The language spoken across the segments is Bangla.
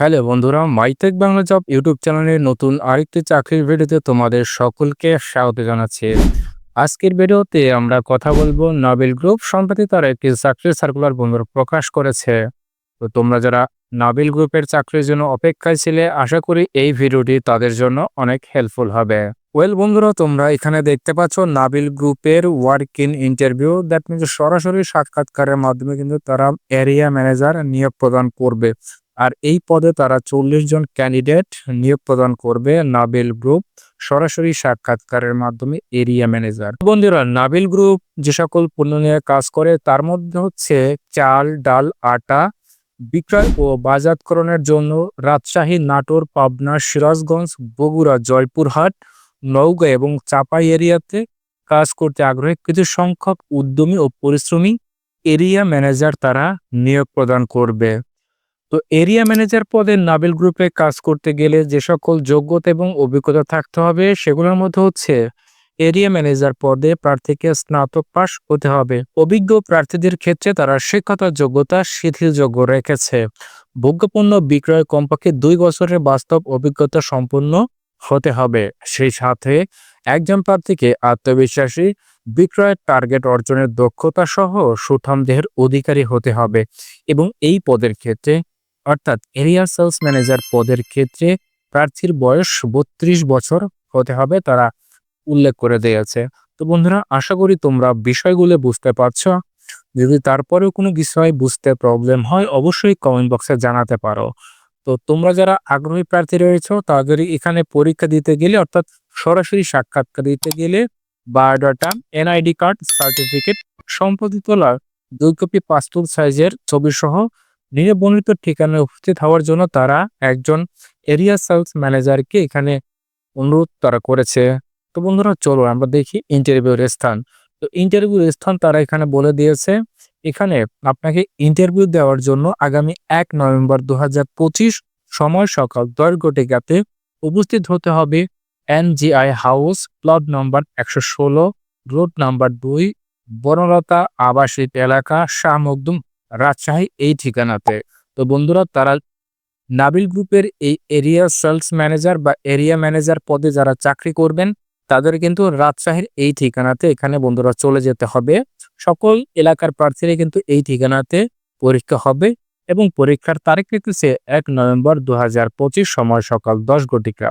হ্যালো বন্ধুরা, মাইটেক বাংলা জব ইউটিউব চ্যানেলের নতুন আরেকটি চাকরির ভিডিওতে তোমাদের সকলকে স্বাগত জানাচ্ছি। আজকের ভিডিওতে আমরা কথা বলব নাবিল গ্রুপ সম্প্রতি তারা একটি চাকরির সার্কুলার বন্ধুরা প্রকাশ করেছে। তো তোমরা যারা নাবিল গ্রুপের চাকরির জন্য অপেক্ষায় ছিলে, আশা করি এই ভিডিওটি তাদের জন্য অনেক হেল্পফুল হবে। ওয়েল বন্ধুরা, তোমরা এখানে দেখতে পাচ্ছ নাবিল গ্রুপের walk in interview that means সরাসরি সাক্ষাৎকারের মাধ্যমে কিন্তু তারা এরিয়া ম্যানেজার নিয়োগ প্রদান করবে। আর এই পদে তারা চল্লিশ জন ক্যান্ডিডেট নিয়োগ প্রদান করবে নাবিল গ্রুপ সরাসরি সাক্ষাৎকারের মাধ্যমে এরিয়া ম্যানেজার বন্ধুরা নাবিল গ্রুপ যে সকল পণ্য নিয়ে কাজ করে, তার মধ্যে হচ্ছে চাল, ডাল, আটা বিক্রয় ও বাজাতকরণের জন্য রাজশাহী, নাটোর, পাবনা, সিরাজগঞ্জ, বগুড়া, জয়পুরহাট, নওগাঁ এবং চাপাই এরিয়াতে কাজ করতে আগ্রহী কিছু সংখ্যক উদ্যমী ও পরিশ্রমী এরিয়া ম্যানেজার তারা নিয়োগ প্রদান করবে। তো এরিয়া ম্যানেজার পদে নাবিল গ্রুপে কাজ করতে গেলে যে সকল যোগ্যতা এবং অভিজ্ঞতা থাকতে হবে, সেগুলোর মধ্যে হচ্ছে এরিয়া ম্যানেজার পদে প্রার্থীকে স্নাতক পাশ হতে হবে। অভিজ্ঞ প্রার্থীদের ক্ষেত্রে তারা শিক্ষাগত যোগ্যতা শিথিলযোগ্য রেখেছে। ভোগ্যপণ্য বিক্রয় কমপক্ষে দুই বছরের বাস্তব অভিজ্ঞতা সম্পন্ন হতে হবে। সেই সাথে একজন প্রার্থীকে আত্মবিশ্বাসী বিক্রয়ের টার্গেট অর্জনের দক্ষতা সহ সুঠাম দেহের অধিকারী হতে হবে এবং এই পদের ক্ষেত্রে অর্থাৎ এরিয়া সেলস ম্যানেজার পদের ক্ষেত্রে প্রার্থীর বয়স বত্রিশ বছর হতে হবে তারা উল্লেখ করে দিয়েছে। তো বন্ধুরা, আশা করি তোমরা বিষয়গুলো বুঝতে পারছ। যদি তারপরেও কোনো বিষয় বুঝতে প্রবলেম হয়, অবশ্যই কমেন্ট বক্সে জানাতে পারো। তো তোমরা যারা আগ্রহী প্রার্থী রয়েছে, তাদের এখানে পরীক্ষা দিতে গেলে, অর্থাৎ সরাসরি সাক্ষাৎকার দিতে গেলে বায়োডাটা এনআইডি কার্ড সার্টিফিকেট সম্পত্তি তোলার দুই কপি পাসপোর্ট সাইজের ছবি সহ নিবন্ধিত ঠিকানায় উপস্থিত হওয়ার জন্য তারা একজন এরিয়া সেলস ম্যানেজারকে এখানে অনুরোধ তারা করেছে। তো বন্ধুরা, চলো আমরা দেখি ইন্টারভিউর স্থান। তো ইন্টারভিউর স্থান তারা এখানে বলে দিয়েছে, এখানে আপনাকে ইন্টারভিউ দেওয়ার জন্য আগামী এক নভেম্বর দু হাজার পঁচিশ সময় সকাল দশ ঘটিকাতে উপস্থিত হতে হবে এনজিআই হাউস, প্লট নম্বর একশো ষোলো, রোড নাম্বার দুই, বনলতা আবাসিক এলাকা, শাহ মকদুম রাজশাহী এই ঠিকানাতে। তো বন্ধুরা, তারা নাবিল গ্রুপের এই এরিয়া সেলস ম্যানেজার বা এরিয়া ম্যানেজার পদে যারা চাকরি করবেন, তাদের কিন্তু রাজশাহীর এই ঠিকানাতে এখানে বন্ধুরা চলে যেতে হবে। সকল এলাকার প্রার্থীরা কিন্তু এই ঠিকানাতে পরীক্ষা হবে এবং পরীক্ষার তারিখ রেখেছে এক নভেম্বর দু হাজার পঁচিশ সময় সকাল দশ ঘটিকা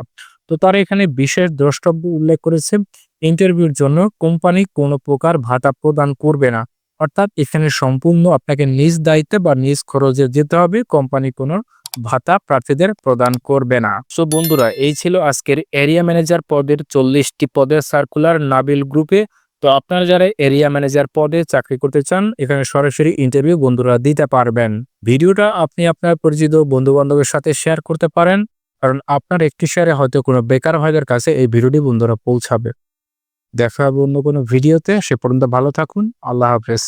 তো তারা এখানে বিশেষ দ্রষ্টব্য উল্লেখ করেছে ইন্টারভিউর জন্য কোম্পানি কোনো প্রকার ভাতা প্রদান করবে না। অর্থাৎ এখানে সম্পূর্ণ আপনাকে নিজ দায়িত্বে বা নিজ খরচে যেতে হবে, কোম্পানি কোনো ভাতা প্রার্থীদের প্রদান করবে না। সো বন্ধুরা, এই ছিল আজকের এরিয়া ম্যানেজার পদের চল্লিশটি পদের সার্কুলার নাবিল গ্রুপে তো আপনারা যারা এরিয়া ম্যানেজার পদে চাকরি করতে চান, এখানে সরাসরি ইন্টারভিউ বন্ধুরা দিতে পারবেন। ভিডিওটা আপনি আপনার পরিচিত বন্ধু বান্ধবের সাথে শেয়ার করতে পারেন, কারণ আপনার একটি শেয়ারে হয়তো কোনো বেকার ভাইদের কাছে এই ভিডিওটি বন্ধুরা পৌঁছাবে। দেখা হবে অন্য কোনো ভিডিওতে। সে পর্যন্ত ভালো থাকুন। আল্লাহ হাফেজ।